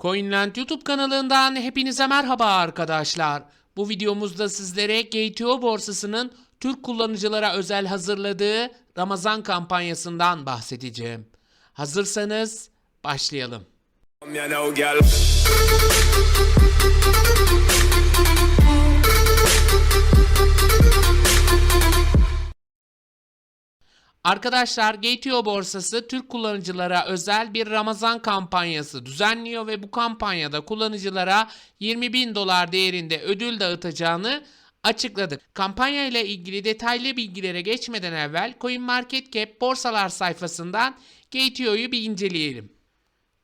Coinland YouTube kanalından hepinize merhaba arkadaşlar. Bu videomuzda sizlere GTO borsasının Türk kullanıcılara özel hazırladığı Ramazan kampanyasından bahsedeceğim. Hazırsanız başlayalım. Arkadaşlar GTO borsası Türk kullanıcılara özel bir Ramazan kampanyası düzenliyor ve bu kampanyada kullanıcılara 20 bin dolar değerinde ödül dağıtacağını açıkladı. Kampanya ile ilgili detaylı bilgilere geçmeden evvel CoinMarketCap borsalar sayfasından GTO'yu bir inceleyelim.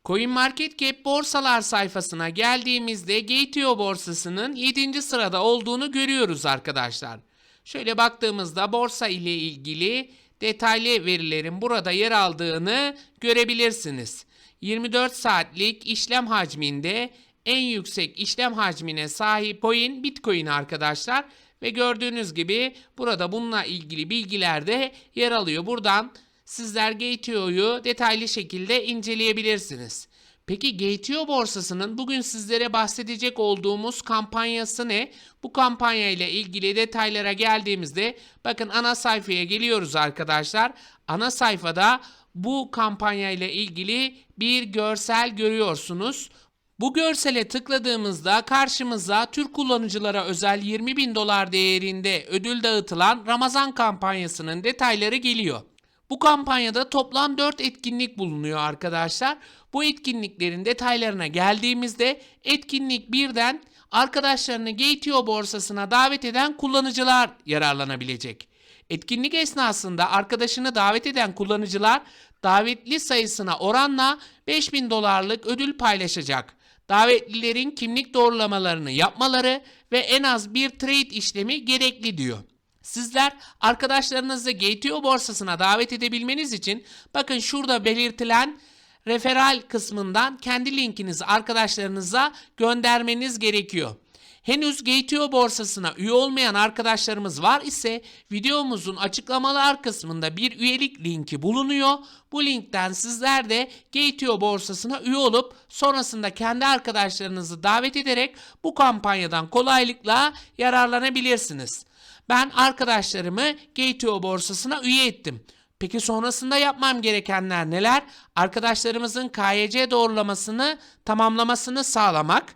CoinMarketCap borsalar sayfasına geldiğimizde GTO borsasının 7. sırada olduğunu görüyoruz arkadaşlar. Şöyle baktığımızda borsa ile ilgili detaylı verilerin burada yer aldığını görebilirsiniz. 24 saatlik işlem hacminde en yüksek işlem hacmine sahip coin Bitcoin arkadaşlar ve gördüğünüz gibi burada bununla ilgili bilgiler de yer alıyor. Buradan sizler GTO'yu detaylı şekilde inceleyebilirsiniz. Peki GTO borsasının bugün sizlere bahsedecek olduğumuz kampanyası ne? Bu kampanya ile ilgili detaylara geldiğimizde bakın ana sayfaya geliyoruz arkadaşlar. Ana sayfada bu kampanya ile ilgili bir görsel görüyorsunuz. Bu görsele tıkladığımızda karşımıza Türk kullanıcılara özel 20 bin dolar değerinde ödül dağıtılan Ramazan kampanyasının detayları geliyor. Bu kampanyada toplam 4 etkinlik bulunuyor arkadaşlar. Bu etkinliklerin detaylarına geldiğimizde etkinlik 1'den arkadaşlarını GTO borsasına davet eden kullanıcılar yararlanabilecek. Etkinlik esnasında arkadaşını davet eden kullanıcılar davetli sayısına oranla 5000 dolarlık ödül paylaşacak. Davetlilerin kimlik doğrulamalarını yapmaları ve en az bir trade işlemi gerekli diyor. Sizler arkadaşlarınızı GTO borsasına davet edebilmeniz için bakın şurada belirtilen referral kısmından kendi linkinizi arkadaşlarınıza göndermeniz gerekiyor. Henüz GTO borsasına üye olmayan arkadaşlarımız var ise videomuzun açıklamalar kısmında bir üyelik linki bulunuyor. Bu linkten sizler de GTO borsasına üye olup sonrasında kendi arkadaşlarınızı davet ederek bu kampanyadan kolaylıkla yararlanabilirsiniz. Ben arkadaşlarımı GTO borsasına üye ettim. Peki sonrasında yapmam gerekenler neler? Arkadaşlarımızın KYC doğrulamasını tamamlamasını sağlamak.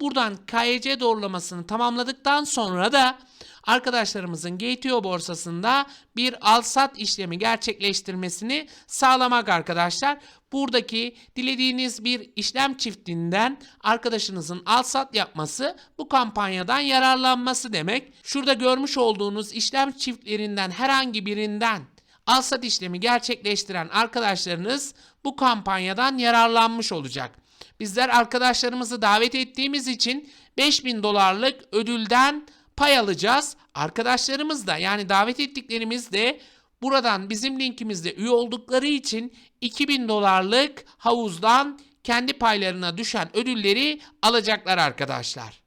Buradan KYC doğrulamasını tamamladıktan sonra da arkadaşlarımızın GTO borsasında bir al-sat işlemi gerçekleştirmesini sağlamak arkadaşlar. Buradaki dilediğiniz bir işlem çiftinden arkadaşınızın al-sat yapması bu kampanyadan yararlanması demek. Şurada görmüş olduğunuz işlem çiftlerinden herhangi birinden al-sat işlemi gerçekleştiren arkadaşlarınız bu kampanyadan yararlanmış olacak. Bizler arkadaşlarımızı davet ettiğimiz için 5000 dolarlık ödülden pay alacağız. Arkadaşlarımız da yani davet ettiklerimiz de buradan bizim linkimizde üye oldukları için 2000 dolarlık havuzdan kendi paylarına düşen ödülleri alacaklar arkadaşlar.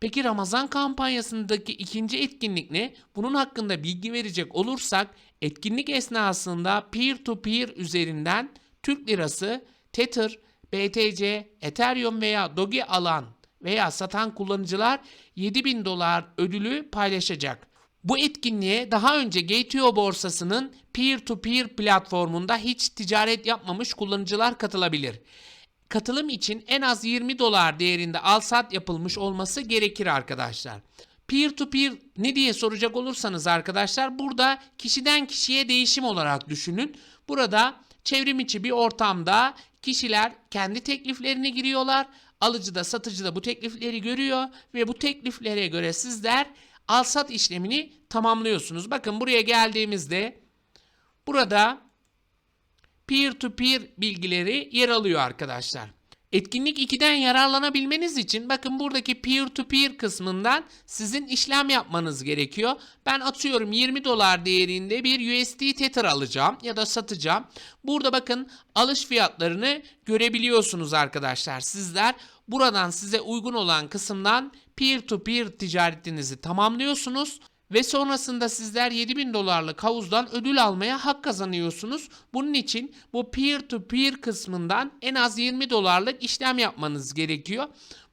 Peki Ramazan kampanyasındaki ikinci etkinlik ne? Bunun hakkında bilgi verecek olursak etkinlik esnasında peer to peer üzerinden Türk lirası, Tether, BTC, Ethereum veya Doge alan veya satan kullanıcılar 7000 dolar ödülü paylaşacak. Bu etkinliğe daha önce GTO borsasının peer-to-peer platformunda hiç ticaret yapmamış kullanıcılar katılabilir. Katılım için en az 20 dolar değerinde al-sat yapılmış olması gerekir arkadaşlar. Peer-to-peer ne diye soracak olursanız arkadaşlar burada kişiden kişiye değişim olarak düşünün. Burada çevrim içi bir ortamda kişiler kendi tekliflerini giriyorlar. Alıcı da satıcı da bu teklifleri görüyor ve bu tekliflere göre sizler al-sat işlemini tamamlıyorsunuz. Bakın buraya geldiğimizde burada peer-to-peer bilgileri yer alıyor arkadaşlar. Etkinlik 2'den yararlanabilmeniz için bakın buradaki peer-to-peer kısmından sizin işlem yapmanız gerekiyor. Ben atıyorum 20 dolar değerinde bir USD Tether alacağım ya da satacağım. Burada bakın alış fiyatlarını görebiliyorsunuz arkadaşlar. Sizler buradan size uygun olan kısımdan peer-to-peer ticaretinizi tamamlıyorsunuz Ve sonrasında sizler 7000 dolarlık havuzdan ödül almaya hak kazanıyorsunuz. Bunun için bu peer to peer kısmından en az 20 dolarlık işlem yapmanız gerekiyor.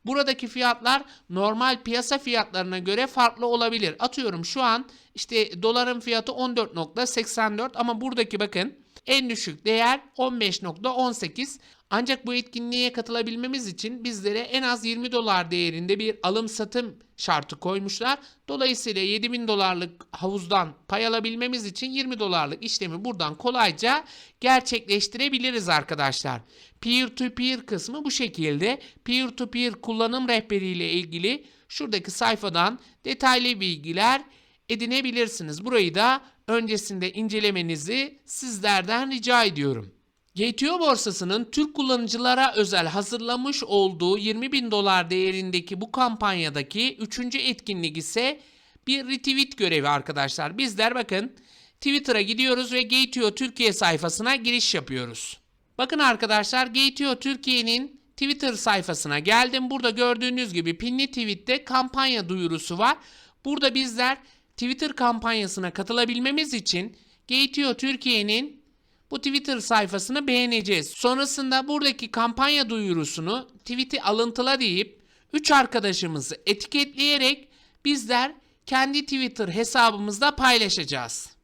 Buradaki fiyatlar normal piyasa fiyatlarına göre farklı olabilir. Atıyorum şu an işte doların fiyatı 14.84 ama buradaki bakın en düşük değer 15.18. Ancak bu etkinliğe katılabilmemiz için bizlere en az 20 dolar değerinde bir alım satım şartı koymuşlar. Dolayısıyla 7000 dolarlık havuzdan pay alabilmemiz için 20 dolarlık işlemi buradan kolayca gerçekleştirebiliriz arkadaşlar. Peer to peer kısmı bu şekilde. Peer to peer kullanım rehberiyle ilgili şuradaki sayfadan detaylı bilgiler edinebilirsiniz. Burayı da öncesinde incelemenizi sizlerden rica ediyorum. GTO borsasının Türk kullanıcılara özel hazırlamış olduğu 20 bin dolar değerindeki bu kampanyadaki 3. etkinlik ise bir retweet görevi arkadaşlar. Bizler bakın Twitter'a gidiyoruz ve GTO Türkiye sayfasına giriş yapıyoruz. Bakın arkadaşlar GTO Türkiye'nin Twitter sayfasına geldim. Burada gördüğünüz gibi pinli tweette kampanya duyurusu var. Burada bizler Twitter kampanyasına katılabilmemiz için GTO Türkiye'nin bu Twitter sayfasını beğeneceğiz. Sonrasında buradaki kampanya duyurusunu tweet'i alıntıla deyip 3 arkadaşımızı etiketleyerek bizler kendi Twitter hesabımızda paylaşacağız.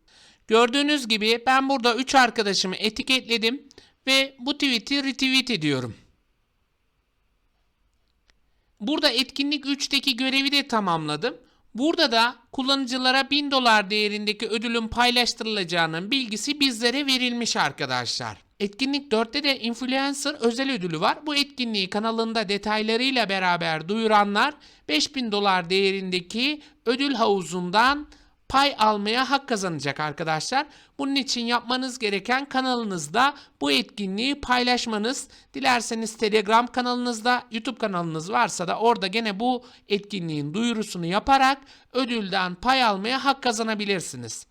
Gördüğünüz gibi ben burada 3 arkadaşımı etiketledim ve bu tweet'i retweet ediyorum. Burada etkinlik 3'teki görevi de tamamladım. Burada da kullanıcılara 1000 dolar değerindeki ödülün paylaştırılacağının bilgisi bizlere verilmiş arkadaşlar. Etkinlik 4'te de influencer özel ödülü var. Bu etkinliği kanalında detaylarıyla beraber duyuranlar 5000 dolar değerindeki ödül havuzundan pay almaya hak kazanacak arkadaşlar. Bunun için yapmanız gereken kanalınızda bu etkinliği paylaşmanız. Dilerseniz Telegram kanalınızda, YouTube kanalınız varsa da orada gene bu etkinliğin duyurusunu yaparak ödülden pay almaya hak kazanabilirsiniz.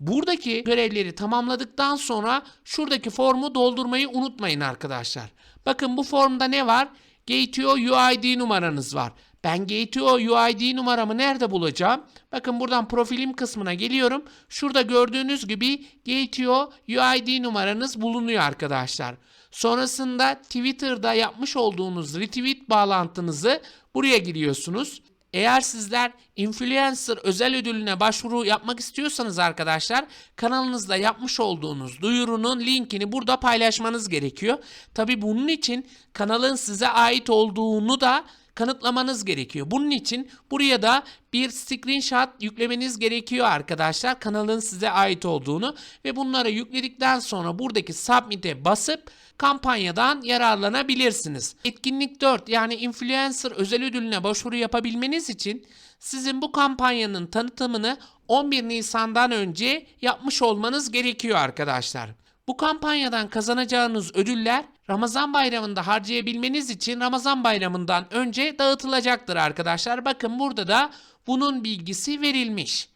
Buradaki görevleri tamamladıktan sonra şuradaki formu doldurmayı unutmayın arkadaşlar. Bakın bu formda ne var? GTO UID numaranız var. Ben GTO UID numaramı nerede bulacağım? Bakın buradan profilim kısmına geliyorum. Şurada gördüğünüz gibi GTO UID numaranız bulunuyor arkadaşlar. Sonrasında Twitter'da yapmış olduğunuz retweet bağlantınızı buraya giriyorsunuz. Eğer sizler influencer özel ödülüne başvuru yapmak istiyorsanız arkadaşlar kanalınızda yapmış olduğunuz duyurunun linkini burada paylaşmanız gerekiyor. Tabi bunun için kanalın size ait olduğunu da kanıtlamanız gerekiyor. Bunun için buraya da bir screenshot yüklemeniz gerekiyor arkadaşlar. Kanalın size ait olduğunu ve bunları yükledikten sonra buradaki submit'e basıp kampanyadan yararlanabilirsiniz. Etkinlik 4 yani influencer özel ödülüne başvuru yapabilmeniz için sizin bu kampanyanın tanıtımını 11 Nisan'dan önce yapmış olmanız gerekiyor arkadaşlar. Bu kampanyadan kazanacağınız ödüller Ramazan bayramında harcayabilmeniz için Ramazan bayramından önce dağıtılacaktır arkadaşlar. Bakın burada da bunun bilgisi verilmiş.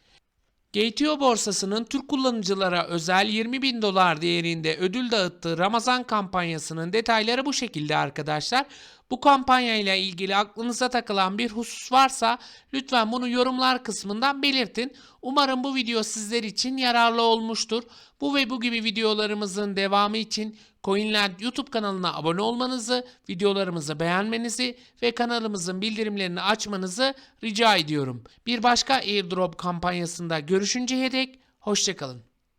GTO borsasının Türk kullanıcılara özel 20 bin dolar değerinde ödül dağıttığı Ramazan kampanyasının detayları bu şekilde arkadaşlar. Bu kampanyayla ilgili aklınıza takılan bir husus varsa lütfen bunu yorumlar kısmından belirtin. Umarım bu video sizler için yararlı olmuştur. Bu ve bu gibi videolarımızın devamı için Coinland YouTube kanalına abone olmanızı, videolarımızı beğenmenizi ve kanalımızın bildirimlerini açmanızı rica ediyorum. Bir başka airdrop kampanyasında görüşünceye dek hoşçakalın.